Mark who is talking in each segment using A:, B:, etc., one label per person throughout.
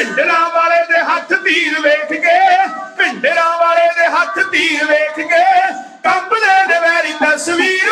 A: ਭਿੰਡਰਾਂ ਵਾਲੇ ਦੇ ਹੱਥ ਤੀਰ ਵੇਖ ਕੇ ਭਿੰਡਰਾਂ ਵਾਲੇ ਦੇ ਹੱਥ ਤੀਰ ਵੇਖ ਕੇ ਕੰਬਦੇ ਨੇ ਮੇਰੀ ਤਸਵੀਰ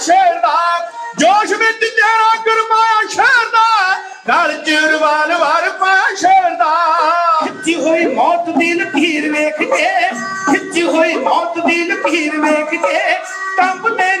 A: ਸ਼ੇਰ ਦਾ, ਜੋਸ਼ ਵਿੱਚ ਜਿਹੜਾ ਗਰਮਾਇਆ ਸ਼ੇਰ ਦਾ ਗਲ ਚ ਰਵਾਲ ਵਾਰ ਪਾਇਆ ਸ਼ੇਰ ਦਾ।
B: ਖਿੱਚੀ ਹੋਈ ਮੌਤ ਦੀ ਲਕੀਰ ਵੇਖ ਕੇ, ਖਿੱਚੀ ਹੋਈ ਮੌਤ ਦੀ ਲਕੀਰ ਵੇਖ ਕੇ,
A: ਕੰਬ ਤੇ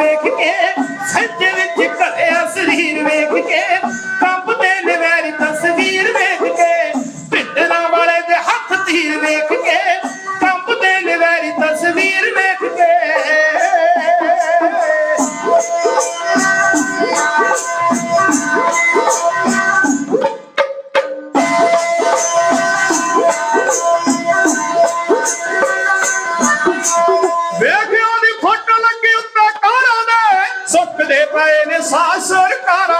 A: bebê que. सरकार